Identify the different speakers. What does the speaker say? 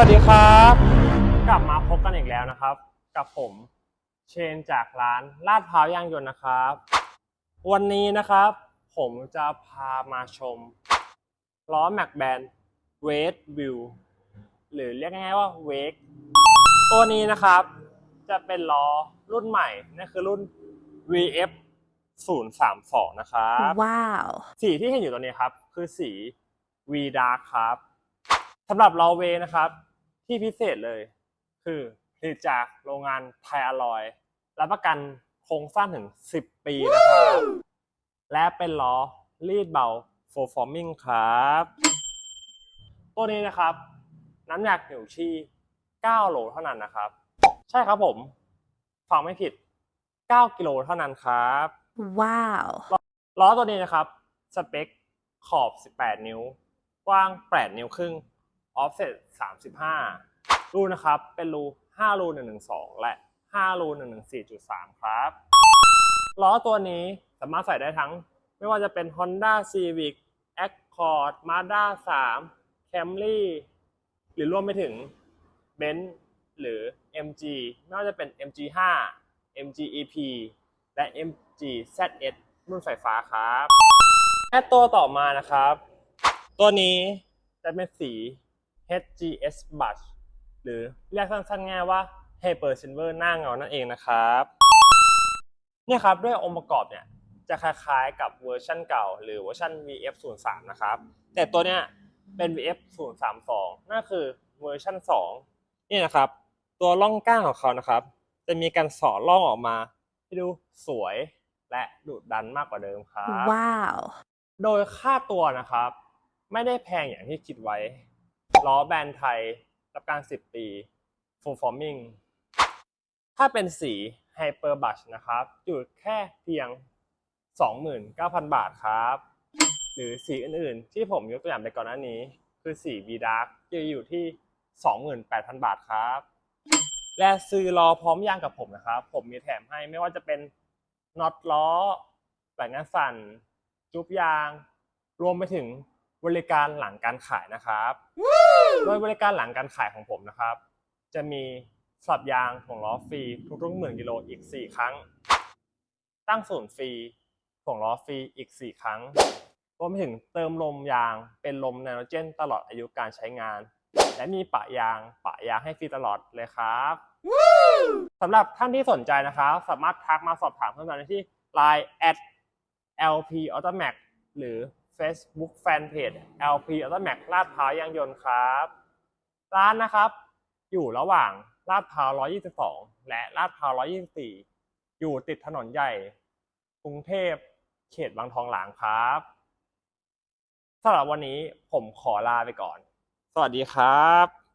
Speaker 1: สวัสดีครับ กลับมาพบกันอีกแล้วนะครับ กับผมเชนจากร้านลาดพร้าวยางยนต์นะครับ วันนี้นะครับ ผมจะพามาชมล้อแม็กแบนเวทวิวหรือเรียกง่ายๆว่าเวกตัวนี้นะครับ จะเป็นล้อรุ่นใหม่นั่นคือรุ่น VF 032 นะครับ
Speaker 2: Wow.
Speaker 1: สีที่เห็นอยู่ตรงนี้ครับ คือสี V Dark ครับสำหรับลอเวนะครับ ที่พิเศษเลย คือผลิตจากโรงงานไทยอลอยรับประกันโครงสร้างถึง 10 ปีนะครับ และเป็นล้อรีดเบา f o r forming ครับ ตัวนี้นะครับ น้ำหนักอยู่ที่ 9 โลเท่านั้นนะครับ ใช่ครับผม ฟังไม่ผิด 9 กิโลเท่านั้นครับ
Speaker 2: Wow.
Speaker 1: ล้อตัวนี้นะครับ สเปคขอบ 18 นิ้ว กว้าง 8 นิ้วครึ่ง ออฟเซ็ต35 รูนะครับ เป็นรู 5 รู 112 และ 5 รู 114.3 ครับล้อตัวนี้สามารถใส่ได้ทั้ง ไม่ว่าจะเป็น Honda Civic Accord Mazda 3 Camry หรือรวมไปถึง Benz หรือ MG ไม่ว่าจะเป็น MG5 MG EP และ MG ZS รุ่นไฟฟ้าครับและตัวต่อมานะครับ ตัวนี้จะเป็นสี HGS Brush หรือเรียกสั้นๆง่ายว่า Hyper Silver หน้าเงานั่นเองนะครับเนี่ยครับด้วยองค์ประกอบเนี่ยจะคล้ายๆกับเวอร์ชันเก่า หรือเวอร์ชัน VF 0 3นะครับ แต่ตัวเนี้ยเป็น VF 0 3 2นั่นคือเวอร์ชัน2นี่นะครับ ตัวล่องก้างของเขานะครับ จะมีการสอล่องออกมาให้ดูสวยและดุดันมากกว่าเดิมครับ
Speaker 2: Wow.
Speaker 1: โดยค่าตัวนะครับ ไม่ได้แพงอย่างที่คิดไว้ ล้อแบรนด์ไทย รับการ 10 ปี full forming ถ้าเป็นสี Hyper Bush นะครับ อยู่แค่เพียง 29,000 บาทครับ หรือสีอื่นๆ ที่ผมยกตัวอย่างไปก่อนหน้านี้ คือสี V Dark จะอยู่ที่ 28,000 บาทครับ และซื้อล้อพร้อมยางกับผมนะครับ ผมมีแถมให้ไม่ว่าจะเป็นน็อตล้อแบงค์สั่น จุ๊บยาง รวมไปถึง บริการหลังการขายนะครับโดยบริการหลังการขายของผมนะครับ จะมีสลับยางของล้อฟรีทุกๆหมื่นกิโลอีก 4 ครั้ง ตั้งศูนย์ฟรีของล้อฟรีอีก 4 ครั้งรวมไปถึงเติมลมยางเป็นลมไนโตรเจนตลอดอายุการใช้งาน และมีปะยางปะยางให้ฟรีตลอดเลยครับสำหรับท่านที่สนใจนะครับ สามารถทักมาสอบถามเพิ่มเติมได้ที่ Line at LP Automac หรือ Facebook Fanpage LP Automac ลาดพร้าวยางยนต์ครับ ร้านนะครับ อยู่ระหว่างลาดพร้าว 122 และลาดพร้าว 124 อยู่ติดถนนใหญ่ กรุงเทพ เขตบางทองหลางครับสำหรับวันนี้ผมขอลาไปก่อน สวัสดีครับ